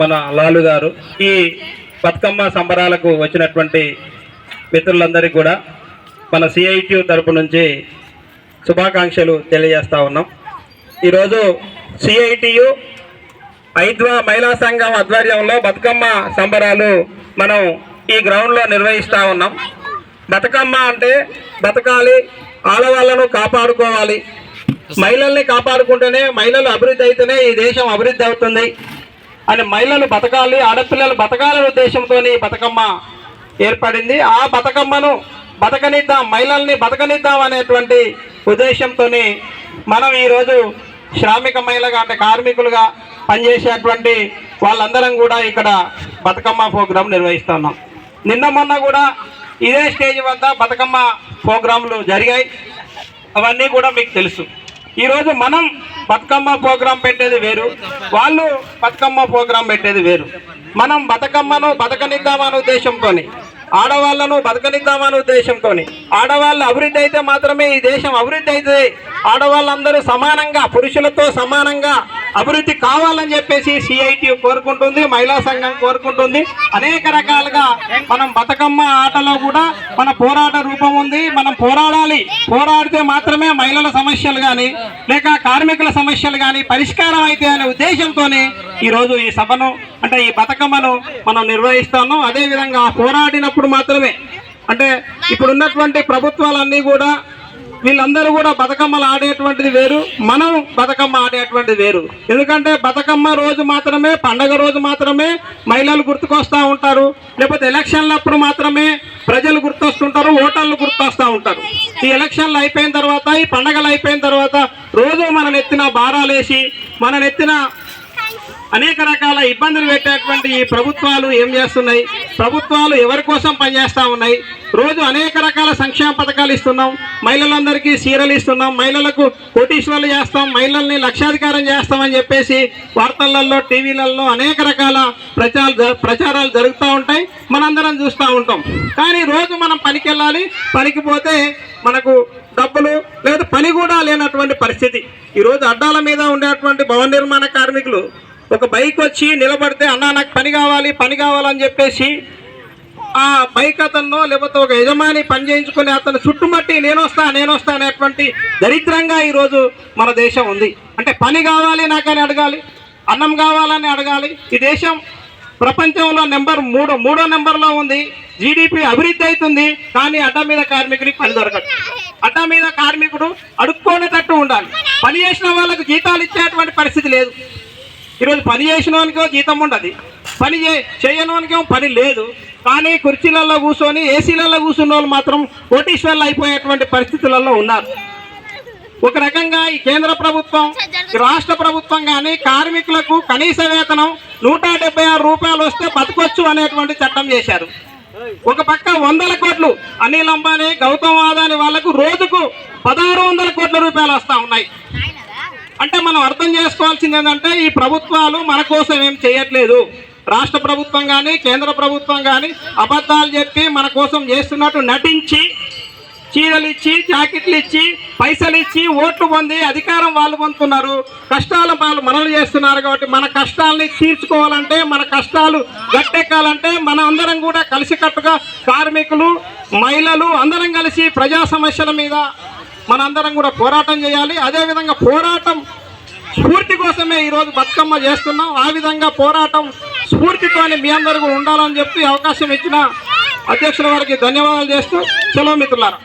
మన లాలు గారు ఈ బతుకమ్మ సంబరాలకు వచ్చినటువంటి మిత్రులందరికీ కూడా మన సిఐటి తరపు నుంచి శుభాకాంక్షలు తెలియజేస్తూ ఉన్నాం. ఈరోజు సిఐటియు ఐద్వా మహిళా సంఘం ఆధ్వర్యంలో బతుకమ్మ సంబరాలు మనం ఈ గ్రౌండ్లో నిర్వహిస్తూ ఉన్నాం. బతుకమ్మ అంటే బతకాలి ఆడవాళ్ళను కాపాడుకోవాలి. మహిళల్ని కాపాడుకుంటేనే మహిళలు అభివృద్ధి అయితేనే ఈ దేశం అభివృద్ధి అవుతుంది. అని మహిళలు బతకాలి ఆడపిల్లలు బతకాలనే ఉద్దేశంతో బతుకమ్మ ఏర్పడింది. ఆ బతుకమ్మను బతకనిద్దాం మహిళల్ని బతకనిద్దాం అనేటువంటి ఉద్దేశంతో మనం ఈరోజు శ్రామిక మహిళగా అంటే కార్మికులుగా పనిచేసేటువంటి వాళ్ళందరం కూడా ఇక్కడ బతుకమ్మ ప్రోగ్రాం నిర్వహిస్తున్నాం. నిన్న మొన్న కూడా ఇదే స్టేజ్ వద్ద బతుకమ్మ ప్రోగ్రాంలు జరిగాయి. అవన్నీ కూడా మీకు తెలుసు. ఈరోజు మనం బతుకమ్మ ప్రోగ్రాం పెట్టేది వేరు. వాళ్ళు బతుకమ్మ ప్రోగ్రాం పెట్టేది వేరు. మనం బతుకమ్మను బతకనిద్దామనే ఉద్దేశంతో ఆడవాళ్ళను బతకనిద్దామనే ఉద్దేశంతో ఆడవాళ్ళు అభివృద్ధి అయితే మాత్రమే ఈ దేశం అభివృద్ధి అవుతుంది. ఆడవాళ్ళందరూ సమానంగా పురుషులతో సమానంగా అభివృద్ధి కావాలని చెప్పేసి సిఐటి కోరుకుంటుంది మహిళా సంఘం కోరుకుంటుంది. అనేక రకాలుగా మనం బతుకమ్మ ఆటలో కూడా మన పోరాట రూపం ఉంది. మనం పోరాడాలి. పోరాడితే మాత్రమే మహిళల సమస్యలు కానీ లేక కార్మికుల సమస్యలు కానీ పరిష్కారం అయితే అనే ఉద్దేశంతోనే ఈరోజు ఈ సభను అంటే ఈ బతుకమ్మను మనం నిర్వహిస్తాము. అదేవిధంగా పోరాడినప్పుడు మాత్రమే. అంటే ఇప్పుడున్నటువంటి ప్రభుత్వాలన్నీ కూడా వీళ్ళందరూ కూడా బతుకమ్మలు ఆడేటువంటిది వేరు మనం బతుకమ్మ ఆడేటువంటిది వేరు. ఎందుకంటే బతుకమ్మ రోజు మాత్రమే పండగ రోజు మాత్రమే మహిళలు గుర్తుకొస్తూ ఉంటారు. లేకపోతే ఎలక్షన్లప్పుడు మాత్రమే ప్రజలు గుర్తొస్తుంటారు ఓటర్లు గుర్తొస్తూ ఉంటారు. ఈ ఎలక్షన్లు అయిపోయిన తర్వాత ఈ పండగలు అయిపోయిన తర్వాత రోజు మన నెత్తిన భారాలేసి మన నెత్తిన అనేక రకాల ఇబ్బందులు పెట్టేటువంటి ఈ ప్రభుత్వాలు ఏం చేస్తున్నాయి? ప్రభుత్వాలు ఎవరి కోసం పనిచేస్తూ ఉన్నాయి? రోజు అనేక రకాల సంక్షేమ పథకాలు ఇస్తున్నాం. మహిళలందరికీ సీరలు ఇస్తున్నాం. మహిళలకు కోటీశ్వర్లు చేస్తాం. మహిళల్ని లక్షాధికారం చేస్తామని చెప్పేసి వార్తలలో టీవీలలో అనేక రకాల ప్రచారాలు జ- ప్రచారాలు జరుగుతూ ఉంటాయి. మనందరం చూస్తూ ఉంటాం. కానీ రోజు మనం పనికి వెళ్ళాలి పనికి పోతే మనకు డబ్బులు లేదా పని కూడా లేనటువంటి పరిస్థితి. ఈరోజు అడ్డాల మీద ఉండేటువంటి భవన నిర్మాణ కార్మికులు ఒక బైక్ వచ్చి నిలబడితే అన్నా నాకు పని కావాలి పని కావాలని చెప్పేసి ఆ బైక్ అతను లేకపోతే ఒక యజమాని పని చేయించుకుని అతను చుట్టుమట్టి నేను వస్తా నేను వస్తా అనేటువంటి దరిద్రంగా ఈరోజు మన దేశం ఉంది. అంటే పని కావాలి నాకని అడగాలి అన్నం కావాలని అడగాలి. ఈ దేశం ప్రపంచంలో నెంబర్ మూడు మూడో నెంబర్లో ఉంది. జీడిపి అభివృద్ధి అవుతుంది కానీ అడ్డ మీద కార్మికుడికి పని దొరకదు. అడ్డ మీద కార్మికుడు అడుక్కోనేటట్టు ఉండాలి. పని చేసిన వాళ్ళకు జీతాలు ఇచ్చేటువంటి పరిస్థితి లేదు. ఈరోజు పని చేసిన జీతం ఉండదు. పని చే చేయని వానికేమో పని లేదు. కానీ కుర్చీలలో కూర్చొని ఏసీలలో కూర్చున్న వాళ్ళు మాత్రం కోటీశ్వర్లు అయిపోయేటువంటి పరిస్థితులలో ఉన్నారు. ఒక రకంగా ఈ కేంద్ర ప్రభుత్వం రాష్ట్ర ప్రభుత్వం కానీ కార్మికులకు కనీస వేతనం నూట ఆరు రూపాయలు వస్తే బతకొచ్చు అనేటువంటి చట్టం చేశారు. ఒక పక్క వందల కోట్లు అనిల్ అంబానీ గౌతమ్ ఆదాని వాళ్ళకు రోజుకు పదహారు వందల కోట్ల రూపాయలు వస్తా ఉన్నాయి. అంటే మనం అర్థం చేసుకోవాల్సింది ఏంటంటే ఈ ప్రభుత్వాలు మన కోసం ఏం చేయట్లేదు. రాష్ట్ర ప్రభుత్వం కానీ కేంద్ర ప్రభుత్వం కానీ అబద్ధాలు చెప్పి మన కోసం చేస్తున్నట్టు నటించి చీరలు ఇచ్చి జాకెట్లు ఇచ్చి పైసలు ఇచ్చి ఓట్లు పొంది అధికారం వాళ్ళు పొందుతున్నారు. కష్టాల వాళ్ళు మనలు చేస్తున్నారు కాబట్టి మన కష్టాలని తీర్చుకోవాలంటే మన కష్టాలు గట్టెక్కాలంటే మన అందరం కూడా కలిసికట్టుగా కార్మికులు మహిళలు అందరం కలిసి ప్రజా సమస్యల మీద మనందరం కూడా పోరాటం చేయాలి. అదేవిధంగా పోరాటం స్ఫూర్తి కోసమే ఈరోజు బతుకమ్మ చేస్తున్నాం. ఆ విధంగా పోరాటం స్ఫూర్తితోని మీ అందరూ కూడా ఉండాలని చెప్పి అవకాశం ఇచ్చిన అధ్యక్షుల వారికి ధన్యవాదాలు చేస్తూ సెలవు మిత్రులారా.